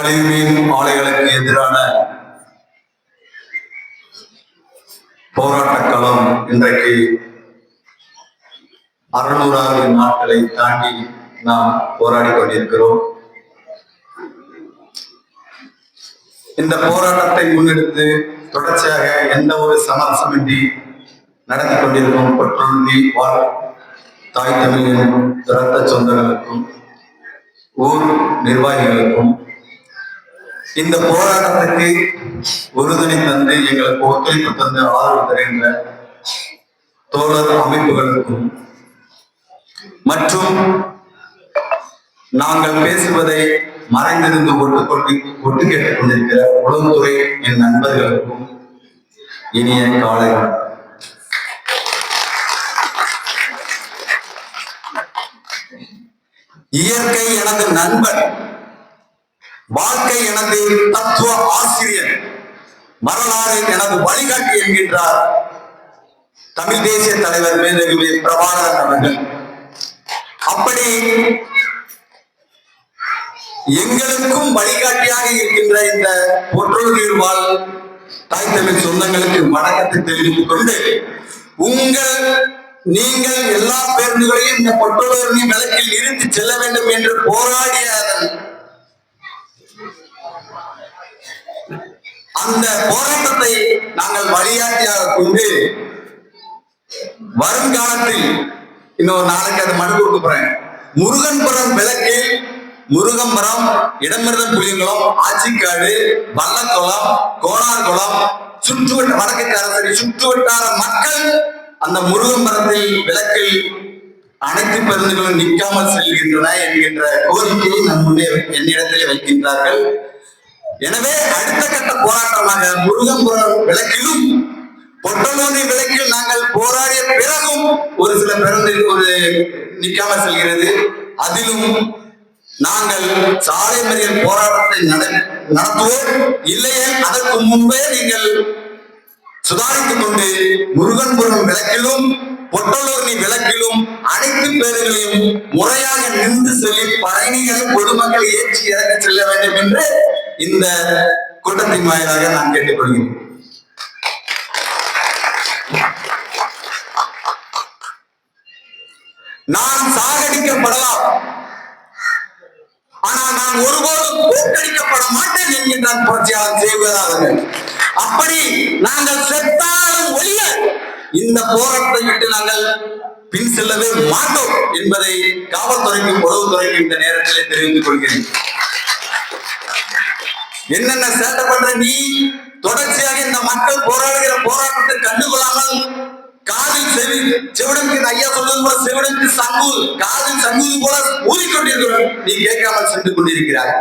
கழிவுநீர் ஆலைகளுக்கு எதிரான போராட்ட களம் இன்றைக்கு அறுநூறாவது நாட்களை தாண்டி நாம் போராடி கொண்டிருக்கிறோம். இந்த போராட்டத்தை முன்னெடுத்து தொடர்ச்சியாக எந்த ஒரு சமரசமின்றி நடத்தி கொண்டிருக்கும் பொற்றொழுந்தி வாழ் தாய் தமிழின் இரத்த சொந்தங்களுக்கும் ஊர் நிர்வாகிகளுக்கும் இந்த போராட்டத்துக்கு உறுதுணை தந்து எங்களுக்கு ஒத்துழைப்பு தந்து ஆதரவு தருகின்ற தோழர் அமைப்புகளுக்கும் மற்றும் நாங்கள் பேசுவதை மறைந்திருந்து ஒட்டு கொண்டு ஒட்டு கேட்டுக் கொண்டிருக்கிற உளவுத்துறை என் நண்பர்களுக்கும் இனிய காலை இயற்கை எனது நண்பன் வரலாறு எனது வழிகாட்டி என்கின்றார். தமிழ் தேசிய தலைவர் மேதகுவே பிரபாகரன் அவர்கள். அப்படி எங்களுக்கும் வழிகாட்டியாக இருக்கின்ற இந்த பொற்றொழுநீர் வாழ் தாய் தமிழ் சொந்தங்களுக்கு வணக்கத்தை தெரிவித்துக் கொண்டு உங்கள் நீங்கள் எல்லா பேருந்துகளையும் இந்த பொற்றொழுநீர் விளக்கில் இருந்து செல்ல வேண்டும் என்று போராடிய அந்த போராட்டத்தை நாங்கள் வழியாட்டியாக கொண்டு வருங்காலத்தில் இன்னொரு நாளைக்கு அதை மனு கொடுக்க போறேன். முருகன்புரம் விளக்கு முருகம்பரம் இடமிருந்த புளியங்குளம் ஆச்சிக்காடு வல்லக்குளம் கோணார்குளம் சுற்றுவட்ட வடக்கு அரசரி சுற்றுவட்டார மக்கள் அந்த முருகம்பரத்தில் விளக்கில் அனைத்து பேருந்துகளும் நிற்காமல் செல்கின்றன என்கின்ற கோரிக்கையை நம் என்னிடத்திலே வைக்கின்றார்கள். எனவே அடுத்த கட்ட போராட்டமாக முருகன்புரம் விளக்கிலும் பொட்டலோனி விளக்கில் நாங்கள் போராடிய பிறகும் ஒரு சில பேருந்து ஒரு நிக்காமல் செல்கிறது. அதிலும் நாங்கள் சாலை மறியல் போராட்டத்தை நட- நடத்துவோம். இல்லையே அதற்கு முன்பே நீங்கள் சுதாரித்துக் கொண்டு முருகன்புரம் விளக்கிலும் பொட்டலூர்னி விளக்கிலும் அனைத்து பேர்களையும் முறையாக நின்று சொல்லி பயணிகளை பொதுமக்களை ஏற்றி இறக்க செல்ல வேண்டும் என்று இந்த கூட்டத்தின் வாயிலாக நான் கேட்டுக்கொள்கிறேன். நான் சாகடிக்கப்படலாம். ஆனால் நான் ஒருபோதும் தோற்கடிக்கப்பட மாட்டேன் என்கின்றான் புரட்சியாளர் செய்வதாக அப்படி நாங்கள் செத்தாலும் ஒழிய இந்த போராட்டத்தை விட்டு நாங்கள் பின் செல்லவே மாட்டோம் என்பதை காவல்துறைக்கும் உளவுத்துறைக்கும் இந்த நேரத்திலே தெரிவித்துக் கொள்கிறேன். என்னென்ன சேட்டை பண்ற நீ? தொடர்ச்சியாக இந்த மக்கள் போராடுகிற போராட்டத்தை கண்டுகொள்ளாமல் காதில் செவி செவிடனுக்கு இந்த ஐயா சொல்வது போல செவிடனுக்கு சங்கு காதில் சங்குது போல ஊதிக்கொண்டிருக்கிறோம் நீ கேட்காமல் சென்று கொண்டிருக்கிறாய்.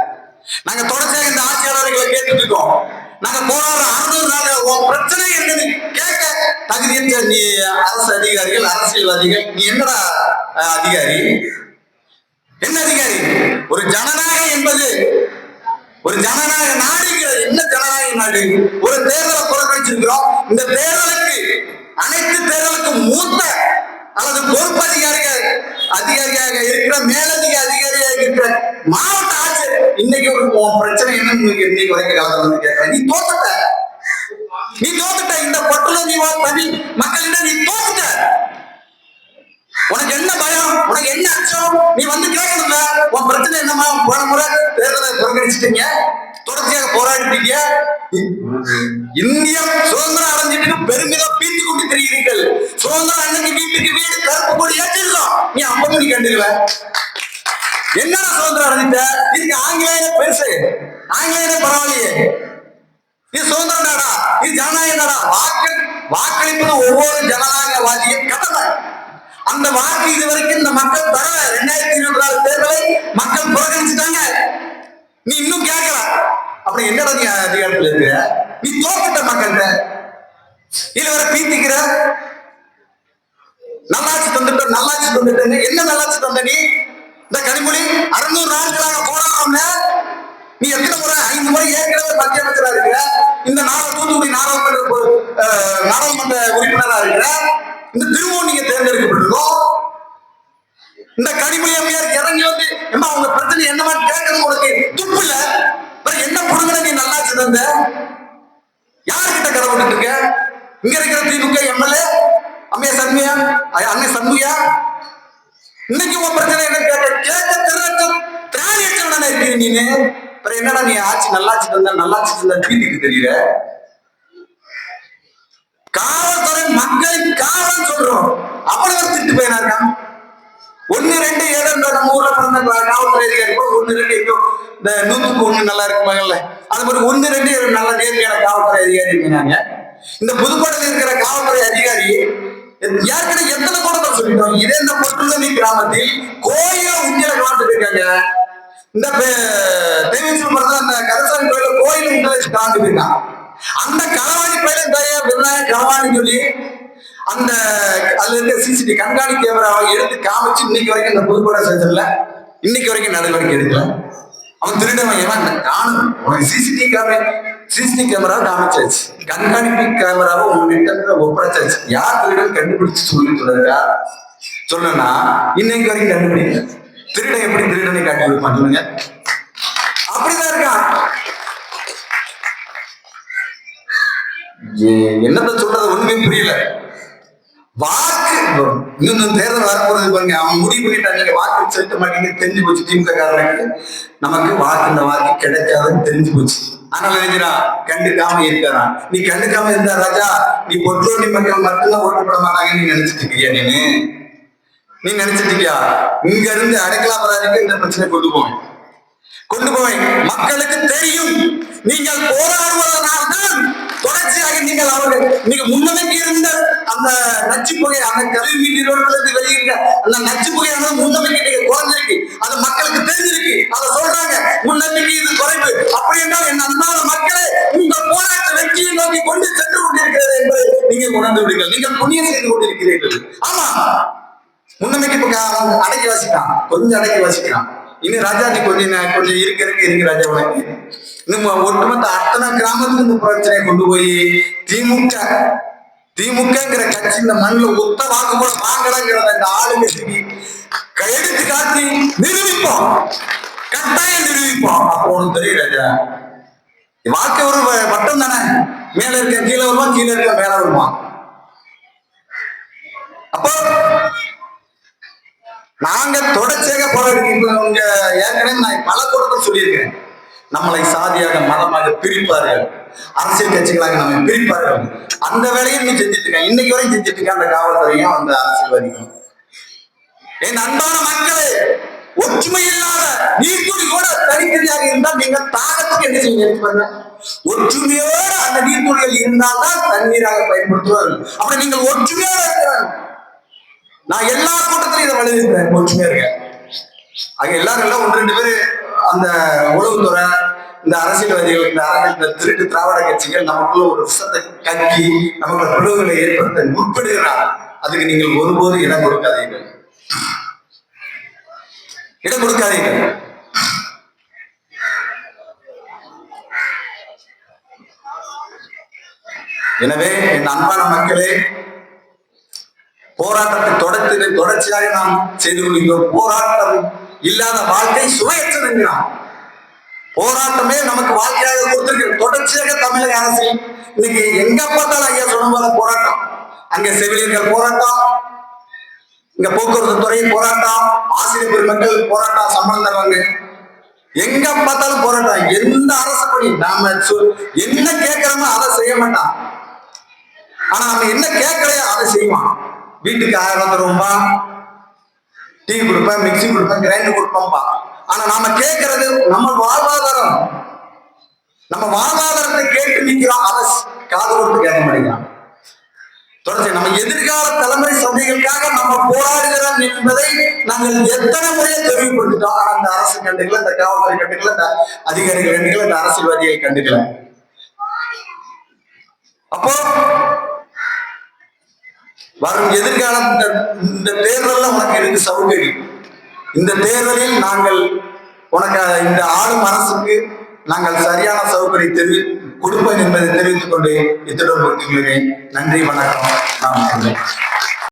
நாங்க தொடர்ச்சியாக இந்த ஆட்சியாளர்களை கேட்டுட்டு இருக்கோம். நாங்க போராடுற அறுநூறு நாள் உன் பிரச்சனை என்னன்னு கேட்க தகுதியற்ற நீ அரசு அதிகாரிகள் அரசியல்வாதிகள் நீ என்னடா அதிகாரி? என்ன அதிகாரி? ஒரு ஜனநாயகம் என்பது ஒரு ஜனநாயக நாடுங்கிறது என்ன ஜனநாயக நாடு? ஒரு தேர்தலை புறக்கணிச்சிருக்கிறோம். இந்த தேர்தலுக்கு அனைத்து தேர்தலுக்கும் மூத்த அல்லது பொறுப்பு அதிகாரிகள் அதிகாரியாக இருக்கிற மேலதிக அதிகாரியாக இருக்கிற மாவட்ட ஆட்சியர் இன்னைக்கு ஒரு உன் பிரச்சனை என்னன்னு இன்னைக்கு வரைக்கும் காலத்துல வந்து கேட்கிறேன். நீ தோத்துட்ட. நீ தோத்துட்ட. இந்த பொட்டல நீ தனி மக்களிடம் நீ தோத்துட்ட. உனக்கு என்ன பயம்? உனக்கு என்ன அச்சம்? நீ வந்து கேட்கணும்ல. உன் பிரச்சனை என்னமா போன முறை தொடர்ச்சியாக போராடிட்டீங்க. இந்தியா சுதந்திரம் அடைஞ்சிட்டு பெருமிதம் பீத்தி கொண்டு திரிகிறீர்கள். சுதந்திரம் அன்னைக்கு வீட்டுக்கு வீடு கருப்பு கொடி ஏற்றிருக்கோம் நீ ஐம்பது மணி கண்டுருவ. என்னடா சுதந்திரம் அடைஞ்சிட்ட? இதுக்கு ஆங்கிலேய பெருசு. ஆங்கிலேய பரவாயில்லையே. இது சுதந்திரம் நாடா நீ ஜனநாயக நாடா வாக்கு வாக்களிப்பது ஒவ்வொரு ஜனநாயகவாதியும் கடமை அந்த வாக்கு இது வரைக்கும் இந்த மக்கள் தர ரெண்டாயிரத்தி இருபத்தி நாலு தேர்தலை மக்கள் புறக்கணிச்சுட்டாங்க. நீ இன்னும் கேட்கல. அப்புறம் என்னடா நீ அதிகாரத்தில் இருக்கிற? நீ தோக்கிட்ட மக்கள்கிட்ட இதுல வர பீத்திக்கிற? நல்லாட்சி தந்துட்ட நல்லாட்சி தந்துட்டேன்னு. என்ன நல்லாட்சி தந்த நீ? இந்த கனிமொழி அறுநூறு நாட்களாக போராடுறோம்ல நீ எத்தனை முறை ஐந்து முறை ஏற்கனவே மத்திய அமைச்சரா இருக்கிற? இந்த நாள தூத்துக்குடி நாடாளுமன்ற நாடாளுமன்ற உறுப்பினரா இருக்கிற? இந்த திரும்பவும் நீங்க தேர்ந்தெடுக்கப்பட்டிருக்கோம். இந்த கனிமொழி அம்மையார் இறங்கி வந்து எம்மா உங்க பிரச்சனை என்னமா கேட்கறது உனக்கு துப்பு இல்ல. நல்லா தந்த யாருக்கிட்ட கதை விட்டுட்டு இருக்க இங்க இருக்கிற திமுக எம்எல்ஏ அம்மையா சண்முயா அண்ணன் சண்முயா இன்னைக்கு உன் பிரச்சனை என்ன கேட்க கேட்க திறக்க திராணியற்றம் தானே இருக்கிற நீனு. அப்புறம் என்னடா நீ ஆட்சி நல்லாச்சு தந்த நல்லாச்சு தந்த பீதிக்கு தெரியல காவல்துறை மக்களின் காவல் சொல்றோம். அவ்வளவு திட்டு போயினா இருக்கான்? ஒன்னு ரெண்டு ஏதோ இந்த நம்ம ஊர்ல பிறந்த நாவல் அதிகாரி இருக்கும் ஒன்னு ரெண்டு எங்கோ இந்த நூத்துக்கு ஒண்ணு நல்லா இருக்குமாங்கல்ல அது மாதிரி ஒன்னு ரெண்டு நல்ல நேர்மையான காவல்துறை அதிகாரி இருக்கிறாங்க இந்த புதுக்கோட்டையில் இருக்கிற காவல்துறை அதிகாரி ஏற்கனவே எத்தனை கூட்டத்தை சொல்லிட்டோம்? இதே இந்த பொட்டுள்ளி கிராமத்தில் கோயில உண்டியல கலந்துட்டு இருக்காங்க. இந்த தேவீஸ்வரம் அந்த கருசாமி கோயில கோயில் உண்டியல வச்சு கலந்துட்டு இருக்காங்க. அந்த களவாணி பயில தயா விநாயகர் களவாணி சொல்லி அந்த அதுல இருக்க சிசிடி கண்காணி கேமராவை எடுத்து காமிச்சு இன்னைக்கு வரைக்கும் இந்த புதுப்பட சேர்த்துல இன்னைக்கு வரைக்கும் நடவடிக்கை எடுக்கல. அவன் திருடவன் ஏன் காணும் சிசிடிவி கேமரா சிசிடிவி கேமரா காமிச்சாச்சு. கண்காணிப்பு கேமராவை உங்ககிட்ட ஒப்படைச்சாச்சு. யார் திருடன் கண்டுபிடிச்சு சொல்லி சொல்றா சொல்லனா இன்னைக்கு வரைக்கும் கண்டுபிடிக்கல. திருடன் எப்படி திருடனை காட்டி கொடுப்பான் சொல்லுங்க. அப்படிதான் இருக்கான். என்னத்த சொல்றது? ஒண்ணுமே புரியல. வாக்கு. இன்னும் தேர்தல் வரப்போறது பாருங்க. அவன் முடிவு பண்ணிட்டான். நீங்க வாக்கு செலுத்த மாட்டீங்க தெரிஞ்சு போச்சு. திமுக காரனுக்கு நமக்கு வாக்கு இந்த வாக்கு கிடைக்காதுன்னு தெரிஞ்சு போச்சு. ஆனா நினைக்கிறா கண்டுக்காம இருக்கிறான். நீ கண்டுக்காம இருந்தா ராஜா நீ பொற்றோட்டி மக்கள் மட்டும்தான் ஓட்டு போட மாட்டாங்கன்னு நீ நினைச்சிட்டு இருக்கியா நீனு? நீ நினைச்சிட்டு இருக்கியா? இங்க இருந்து அடைக்கலாபராதிக்கு இந்த பிரச்சனை கொண்டு போவேன். கொண்டு போய் மக்களுக்கு தெரியும். நீங்கள் போராடுவதனால்தான் தொடர்ச்சியாக நீங்கள் அவர்கள் நீங்க முன்னமே நச்சு புகை அந்த கல்வி நிறுவனத்திலிருந்து வெளியிட்ட அந்த நச்சு புகையானது முன்னமைக்கு குறைஞ்சிருக்கு. அது மக்களுக்கு தெரிஞ்சிருக்கு. அதை சொல்றாங்க. முன்னம்பிக்கை இது குறைவு. அப்படி என்றால் என் அன்பான மக்களே உங்கள் போராட்ட வெற்றியை நோக்கி கொண்டு சென்று கொண்டிருக்கிறது என்பதை நீங்கள் உணர்ந்து விடுங்கள். நீங்கள் புண்ணியம் செய்து கொண்டிருக்கிறீர்கள். ஆமா. முன்னமைக்கு இப்ப அடக்கி வாசிக்கிறான். கொஞ்சம் அடக்கி வாசிக்கிறான். இன்னும் ராஜா நீ கொஞ்சம் கொஞ்சம் இருக்க இருக்க இருக்கு ராஜா உனக்கு. இன்னும் ஒட்டுமொத்த அத்தனை கிராமத்துக்கு இந்த பிரச்சனையை கொண்டு போய் திமுக திமுகங்கிற கட்சி இந்த மண்ணில் ஒத்த வாக்கு கூட வாங்கலங்கிறத இந்த ஆளுங்கட்சிக்கு கையெழுத்து காட்டி நிரூபிப்போம். கட்டாயம் நிரூபிப்போம். அப்போ உனக்கு தெரியும் ராஜா வாக்கு ஒரு வட்டம் தானே? மேல இருக்க கீழே வருமா கீழே இருக்க மேல வருமா? அப்போ நாங்க தொடர்ச்சியாக போராடி இப்ப உங்க ஏற்கனவே நான் பல கூட்டத்தில் சொல்லியிருக்கேன். நம்மளை சாதியாக மதமாக பிரிப்பார்கள். அரசியல் கட்சிகளாக நம்ம பிரிப்பார்கள் அந்த வேலையும் நீ செஞ்சுட்டு இருக்க இன்னைக்கு வரைக்கும் செஞ்சுட்டு இருக்க அந்த காவல்துறையும் அந்த அரசியல்வாதிகளும் என் அன்பான மக்களே ஒற்றுமை இல்லாத நீர்த்துளி கூட தனித்தனியாக இருந்தால் நீங்கள் தாகத்துக்கு என்ன செய்ய பாருங்க. அந்த நீர்த்துளிகள் இருந்தால்தான் தண்ணீராக பயன்படுத்துவார்கள். அப்ப நீங்கள் ஒற்றுமையோட இருக்கிறாங்க நான் எல்லா கூட்டத்திலும் இதை வலியுறுத்துறேன். ஒற்றுமையா இருக்கேன் அங்க எல்லாரும் எல்லாம் ஒன்று ரெண்டு பேரு அந்த உளவுத்துறை இந்த அரசியல்வாதிகள் இந்த அரசியல் இந்த திருட்டு திராவிட கட்சிகள் நமக்குள்ள ஒரு விஷத்தை கக்கி நமக்குள்ள பிளவுகளை ஏற்படுத்த முற்படுகிறார் அதுக்கு நீங்கள் ஒருபோதும் இடம் கொடுக்காதீர்கள். இடம் கொடுக்காதீர்கள். எனவே என் அன்பான மக்களே போராட்டத்தை தொடர்ச்சி தொடர்ச்சியாக நாம் செய்து கொள்கிறோம் போராட்டம் இல்லாத வாழ்க்கை சுவையற்றது என்கிறான் போராட்டமே நமக்கு வாழ்க்கையாக கொடுத்திருக்கு. தொடர்ச்சியாக தமிழக அரசு இன்னைக்கு எங்க பார்த்தாலும் ஐயா சொன்ன போல போராட்டம். அங்க செவிலியர்கள் போராட்டம். இங்க போக்குவரத்து துறை போராட்டம். ஆசிரியர் பெருமக்கள் போராட்டம் சம்பளம் தருவாங்க. எங்க பார்த்தாலும் போராட்டம். எந்த அரசு பணி? நாம சொ- என்ன கேட்கிறோமோ அதை செய்ய மாட்டான். ஆனா நம்ம என்ன கேட்கலையோ அதை செய்வான். வீட்டுக்கு ஆயிரம் ரூபாய் டீ கொடுப்பேன் மிக்ஸி கொடுப்பேன் கிரைண்டர் கொடுப்பேன்பா. ஆனா நாம கேட்கறது நம்ம வாழ்வாதாரம். நம்ம வாழ்வாதாரத்தை கேட்டு நிற்கிறோம் அதை காது கொடுத்து கேட்க மாட்டேங்கிறான். தொடர்ச்சி நம்ம எதிர்கால தலைமுறை சந்தைகளுக்காக நம்ம போராடுகிறோம் என்பதை நாங்கள் எத்தனை முறையை தெளிவுபடுத்திட்டோம். ஆனா இந்த அரசு கண்டுக்கல இந்த காவல்துறை கண்டுக்கல இந்த அதிகாரிகள் கண்டுக்கல இந்த அரசியல்வாதிகள் கண்டுக்கல. அப்போ வரும் எதிர்காலம் இந்த இந்த தேர்தலில் உனக்கு இருக்கு சௌகரியம் இந்த தேர்தலில் நாங்கள் உனக்கு இந்த ஆளும் அரசுக்கு நாங்கள் சரியான சௌகரியம் தெரிவி கொடுப்போம் என்பதை தெரிவித்துக் கொண்டு இத்துடன் நன்றி வணக்கம். நான்